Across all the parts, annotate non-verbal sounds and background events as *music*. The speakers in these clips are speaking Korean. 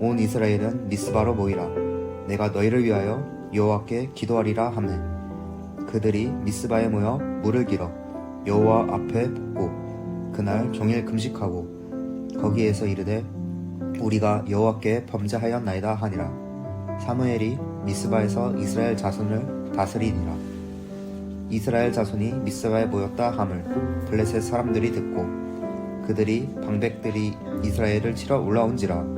온 이스라엘은 미스바로 모이라. 내가 너희를 위하여 여호와께 기도하리라 하매. 그들이 미스바에 모여 물을 길어 여호와 앞에 붓고 그날 종일 금식하고 거기에서 이르되 우리가 여호와께 범죄하였나이다 하니라. 사무엘이 미스바에서 이스라엘 자손을 다스리니라. 이스라엘 자손이 미스바에 모였다 함을 블레셋 사람들이 듣고 그들이 방백들이 이스라엘을 치러 올라온지라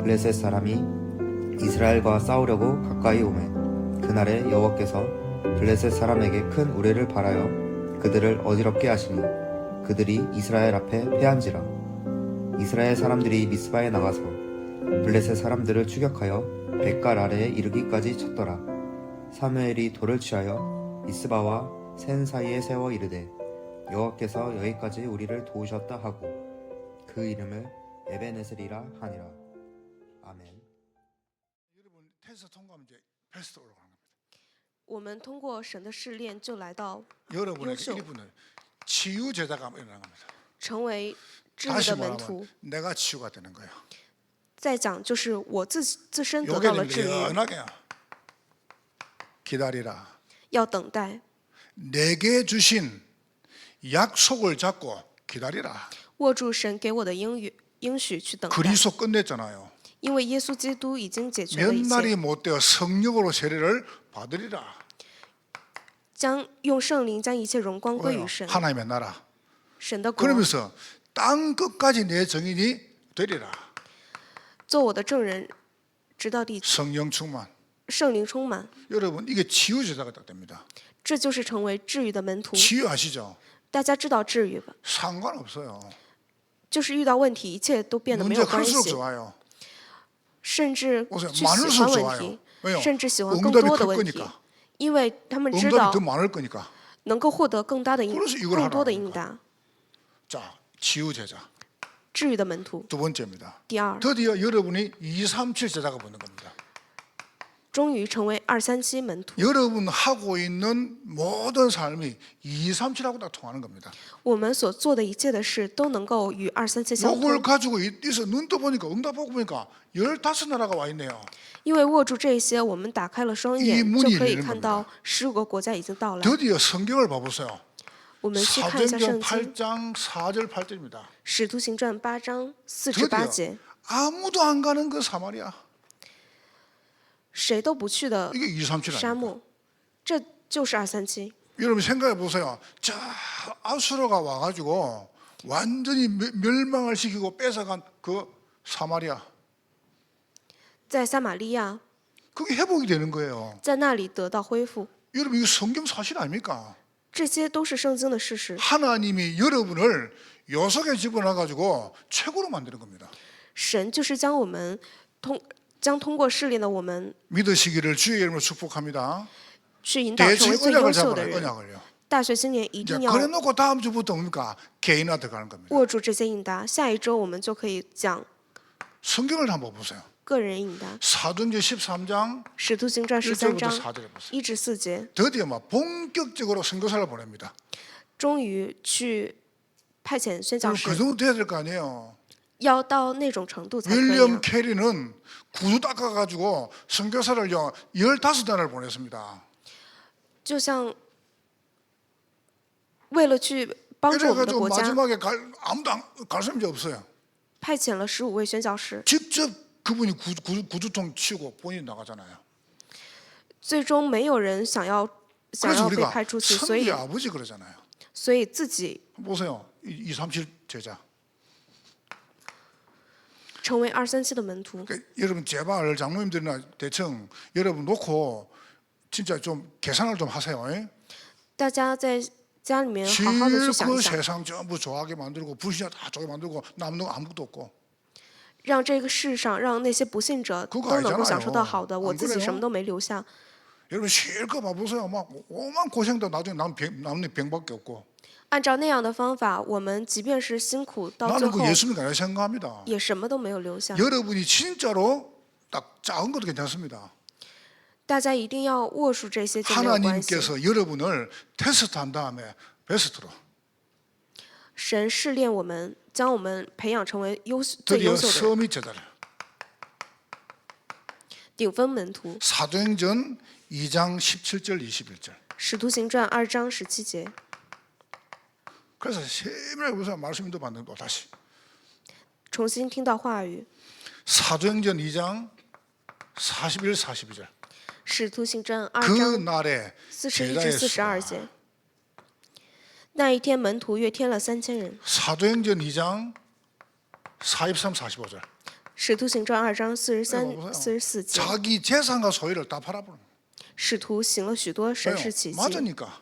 블레셋 사람이 이스라엘과 싸우려고 가까이 오매 그날에 여호와께서 블레셋 사람에게 큰 우레를 바라여 그들을 어지럽게 하시니 그들이 이스라엘 앞에 패한지라. 이스라엘 사람들이 미스바에 나가서 블레셋 사람들을 추격하여 백갈 아래에 이르기까지 쳤더라. 사무엘이 돌을 취하여 미스바와 센 사이에 세워 이르되 여호와께서 여기까지 우리를 도우셨다 하고 그 이름을 에베네셀이라 하니라 통과하면 이제 베스트 올라가는 겁니다. 我们通过神的试炼，就来到 여러분에게优秀。 일부는 치유 제자가 일어나는 겁니다. 成为治愈 다시 的门徒 말하면 。 내가 치유가 되는 거예요. 再讲就是我自自身得 요게 到了治愈， 연하게 기다리라. 要等待。 내게 주신 약속을 잡고 기다리라. 握住神给我的应许，应许去等待。 그리스도 끝냈잖아요. 因为耶稣基督已经解决了 몇 一 날이 切， 못 되어 성령으로 세례를 받으리라. 将用圣灵将一切荣光归 왜요? 于神， 하나님의 나라. 神的国， 그러면서 땅 끝까지 내 정인이 되리라. 做我的证人，直到地极。 성령 충만. 圣灵充满， 여러분 이게 치유 제자가 딱 됩니다. 这就是成为治愈的门徒。 치유 아시죠? 大家知道治愈吧？ 상관없어요. 就是遇到问题，一切都变得没 문제 有关 클수록 系， 좋아요. 甚至 보세요. 去喜 많을수록 欢问 좋아요. 题， 왜요? 甚至喜欢更 응답이 多的 클 问题， 거니까. 因为他们知 응답이 道 더 많을 거니까. 能够获得更大的应 그래서이걸 更多的 하라는 应答。 자, 치유 제자. 治愈的门徒， 두 번째입니다. 第二， 드디어 여러분이 237 제자가 붙는 겁니다. 여러분 하고 있는 모든 삶이 237하고 다 통하는 겁니다. 我们所做的一切的事都能够与二三七相 요걸 通， 가지고 있어 눈 떠보니까 응답하고 보니까 15나라가 와 있네요. 因为握住这些，我们打开了双眼， 이문이 就可以 열리는 看到十五个国家已经到来。 드디어 성경을 봐보세요. 我们去看一下 사도행전 圣经， 8장 4절 8절입니다. 《使徒行传》八章四至八 드디어 节， 아무도 안 가는 그 사마리아. 谁都不去的 이게 237 沙 아닙니까? 漠，这就是二三七。 여러분 생각해 보세요. 자 아수르가 와가지고 완전히 멸- 멸망을 시키고 뺏어간 그 사마리아. 在撒玛利亚， 그게 회복이 되는 거예요. 在那里得到恢复， 여러분 이거 성경 사실 아닙니까? 这些都是圣经的事实。 하나님이 여러분을 요속에 집어넣어가지고 최고로 만드는 겁니다. 神就是将我们通 将通过试炼的我们 믿으시기를 주의 이름으로 축복합니다. 去引导成 대책 为最优 언약을 秀的 잡아라 人。 언약을요. 大学青年一 이제 定要 그래놓고 다음 주부터 뭡니까? 개인화 들어가는 겁니다. 握住这些应答，下一周我们就可以讲 성경을 한번 보세요. 个人应答。 사도행전 13장 使徒行传十三 1절부터 章 4절에 보세요. 一至四节， 드디어 막 본격적으로 선교사를 보냅니다. 终于去派遣宣教 그럼 士 그 ， 정도 돼야 될 거 아니에요. 要到那种程度才可以、 윌리엄 啊。 캐리는 구두 닦아가지고 선교사를요 15달을 보냈습니다. 就像为了去 帮助我们的 이래가지고 国家， 마지막에 갈, 아무도 안, 갈 사람이 없어요. 派遣了十五位宣教师， 직접 그분이 구, 구, 구두통 치고 본인이 나가잖아요. 最终没有人想要想 그래서 要被 우리가 派出去，所以 선비 아버지 그러잖아요. 所以自己 보세요. 2, 3, 7 제자. 成为二三七的门徒。 그러니까 여러분 제발 장로님들이나 대청 여러분 놓고 진짜 좀 계산을 좀 하세요. 예? 大家在家里面好好的去想 실컷 一想， 세상 전부 좋아하게 만들고 불신자 다 좋게 만들고 남는 거 아무것도 없고 让这个世上让那些不信者 그거 都能够 알잖아요 享受到好的，我 안 自己 그래요 什么都没留下。 여러분 실컷 봐보세요. 막 오만 고생도 나중에 남 병, 남는 병밖에 없고 按照那样的方法，我们即便是辛苦到最 나는 后 그 예수님이 아니라 생각합니다. 也什么都没有留下。 여러분이 진짜로 딱 작은 것도 괜찮습니다. 大家一定要握住这些就没有关系。 하나님께서 여러분을 테스트한 다음에 베스트로 神试炼我们，将我们培养成为优秀最 드디어 优秀的人 서밋 제자를 顶峰门徒。 사도행전 2장 17절 21절 使徒行传二章十七节， 그래서 세밀하게 보세요. 말씀도 받는 또 다시 重新听到话语。 사도행전 2장 41, 42절 使徒行传二 그 章 날에 四十一 제자의 至四十二 수가 节。那一天，门徒约添了三千人。 사도행전 2장 43, 45절 使徒行传二章四十 네, 三 보세요 、四十四节， 자기 재산과 소유를 다 팔아버려 使徒行了许多神 왜요? 事奇迹， 맞으니까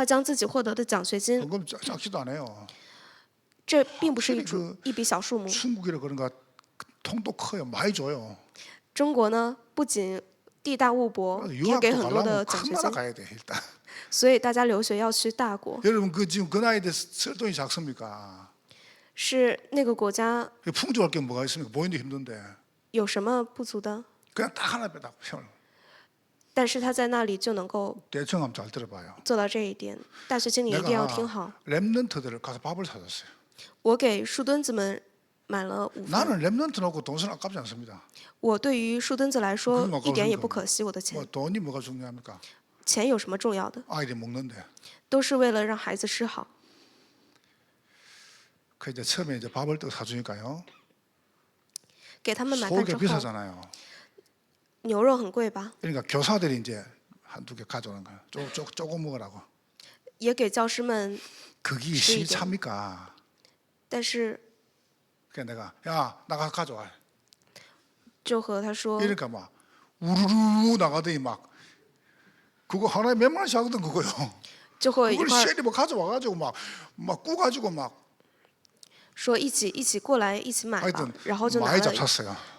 他将自己获得的奖学金， 헌금 작- 작지도 않아요 这并不是一这主个一笔小数目。 중국이라 그런가 통도 커요 많이 줘요 中国呢，不仅地大物博，也给 유학도 很多 가려면 的奖 큰 学 나라 金， 가야 돼 일단 所以大家留学要去大国。 여러분 그 지금 그 나이에 쓸 돈이 작습니까 是那个国家 풍족할 게 뭐가 있습니까 보이는데 힘든데 有什么不足的？ 그냥 딱 하나 빼다 세월 *laughs* 但是他在那里就能够 대충 한번 잘 들어봐요 做到这一点。大学经理一定要听 내가 好。 랩런트들을 가서 밥을 사줬어요 我给树墩子们买了午饭。 나는 랩런트 놓고 돈 쓰는 아깝지 않습니다 我对于树墩子来说 그럼 一点也 아까우니까 不可惜我的钱 뭐 ， 돈이 뭐가 중요합니까 钱有什么重要的？ 아이들이 먹는데 都是为了让孩子吃好。 그 이제 처음에 이제 밥을 또 사주니까요 给他们买饭 소고기 之后， 비싸잖아요 牛肉很贵吧？ 그러니까 교사들이 이제 한두 개 가져오는 거예요 조, 조, 조금 먹으라고 也给教师们， 그게 수익이죠. 시 차입니까 但是 그래서 내가 야 나가 가져와 就和他说， 이러니까 막 우르르 나가더니 막 그거 하나에 몇만 원씩 하거든 그거요 就会一 그걸 块儿 쉐리 뭐 가져와가지고 막막 구가지고 막 说一起一起过来一起买吧，然后就拿了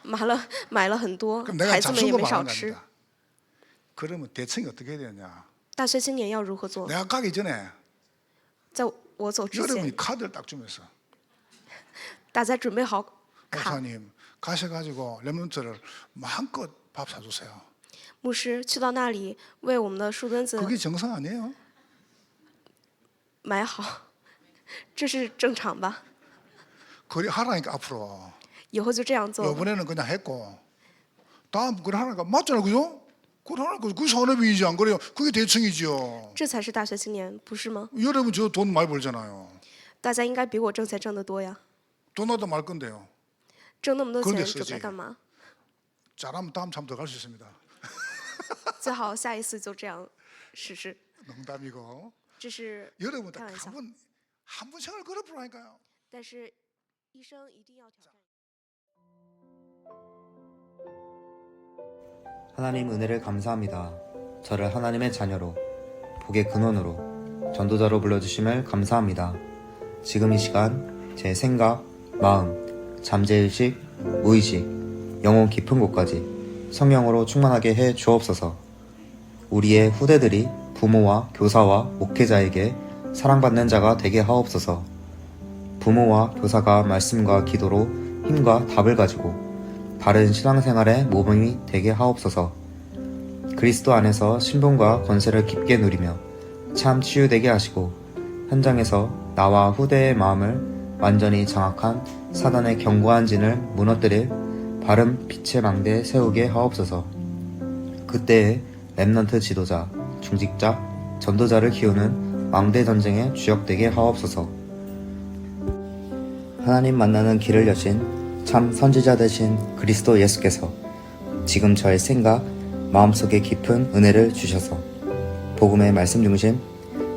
买了买了很多，孩子们也没少吃。大学青年要如何做？在我走之前，大家准备好卡。牧师去到那里为我们的树墩子买好，这是正常吧？ 그리 하라니까 앞으로 以后就这样做吧。 이번에는 그냥 했고 다음 그래 하라니까 맞잖아요 그죠? 그래 하라니까 그게 산업이지 안 그래요? 그게 대충이지요 这才是大学青年，不是吗？ 여러분 저 돈 많이 벌잖아요 大家应该比我挣钱挣得多呀， 돈 나도 말 건데요 挣那么多 그런데 钱 쓰지 准备干嘛？ 잘하면 다음 참 더 갈 수 있습니다 *laughs* 最好下一次就这样试试。 농담이고 这是 여러분 开玩笑 한번 한 번 생각을 걸어보라니까요 但是 医生一定要挑战。 하나님 은혜를 감사합니다. 저를 하나님의 자녀로, 복의 근원으로, 전도자로 불러주심을 감사합니다. 지금 이 시간 제 생각, 마음, 잠재의식, 무의식, 영혼 깊은 곳까지 성령으로 충만하게 해 주옵소서. 우리의 후대들이 부모와 교사와 목회자에게 사랑받는 자가 되게 하옵소서. 부모와 교사가 말씀과 기도로 힘과 답을 가지고 바른 신앙생활의 모범이 되게 하옵소서. 그리스도 안에서 신분과 권세를 깊게 누리며 참 치유되게 하시고 현장에서 나와 후대의 마음을 완전히 장악한 사단의 견고한 진을 무너뜨릴 바른 빛의 망대에 세우게 하옵소서. 그때에 랩넌트 지도자, 중직자, 전도자를 키우는 망대 전쟁에 주역되게 하옵소서. 하나님 만나는 길을 여신 참 선지자 되신 그리스도 예수께서 지금 저의 생각, 마음속에 깊은 은혜를 주셔서 복음의 말씀 중심,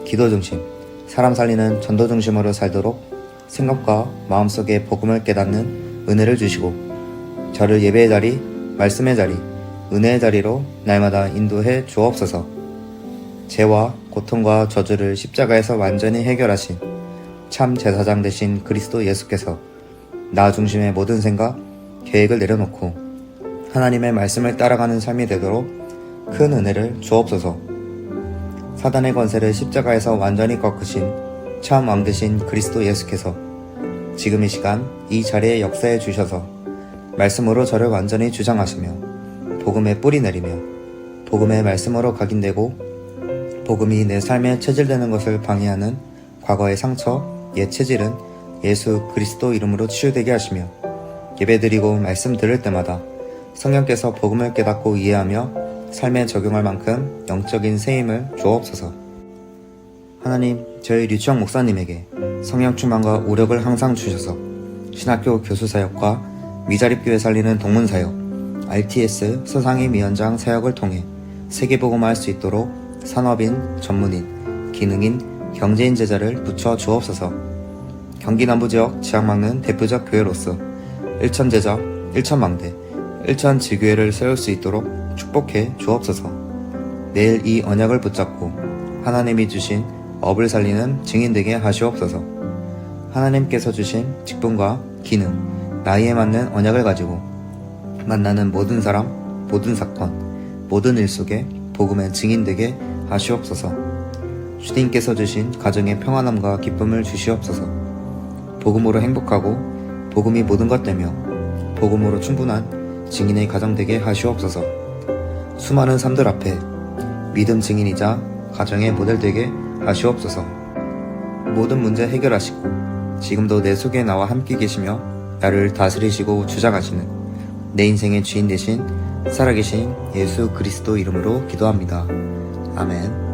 기도 중심, 사람 살리는 전도 중심으로 살도록 생각과 마음속에 복음을 깨닫는 은혜를 주시고 저를 예배의 자리, 말씀의 자리, 은혜의 자리로 날마다 인도해 주옵소서. 죄와 고통과 저주를 십자가에서 완전히 해결하신 참 제사장 되신 그리스도 예수께서 나 중심의 모든 생각, 계획을 내려놓고 하나님의 말씀을 따라가는 삶이 되도록 큰 은혜를 주옵소서. 사단의 권세를 십자가에서 완전히 꺾으신 참왕 되신 그리스도 예수께서 지금 이 시간 이 자리에 역사해 주셔서 말씀으로 저를 완전히 주장하시며 복음의 뿌리 내리며 복음의 말씀으로 각인되고 복음이 내 삶에 체질되는 것을 방해하는 과거의 상처, 옛 체질은 예수 그리스도 이름으로 치유되게 하시며 예배드리고 말씀 들을 때마다 성령께서 복음을 깨닫고 이해하며 삶에 적용할 만큼 영적인 세임을 주옵소서. 하나님, 저희 류치영 목사님에게 성령 충만과 오력을 항상 주셔서 신학교 교수 사역과 미자립 교회 살리는 동문 사역, RTS 서상임 위원장 사역을 통해 세계복음화할 수 있도록 산업인, 전문인, 기능인, 경제인 제자를 붙여 주옵소서. 경기 남부 지역 지향 막는 대표적 교회로서 일천 제자, 일천 망대, 일천 지교회를 세울 수 있도록 축복해 주옵소서. 내일 이 언약을 붙잡고 하나님이 주신 업을 살리는 증인 되게 하시옵소서. 하나님께서 주신 직분과 기능, 나이에 맞는 언약을 가지고 만나는 모든 사람, 모든 사건, 모든 일 속에 복음의 증인 되게 하시옵소서. 주님께서 주신 가정의 평안함과 기쁨을 주시옵소서. 복음으로 행복하고 복음이 모든 것 되며 복음으로 충분한 증인의 가정 되게 하시옵소서. 수많은 삶들 앞에 믿음 증인이자 가정의 모델 되게 하시옵소서. 모든 문제 해결하시고 지금도 내 속에 나와 함께 계시며 나를 다스리시고 주장하시는 내 인생의 주인 되신 살아계신 예수 그리스도 이름으로 기도합니다. 아멘.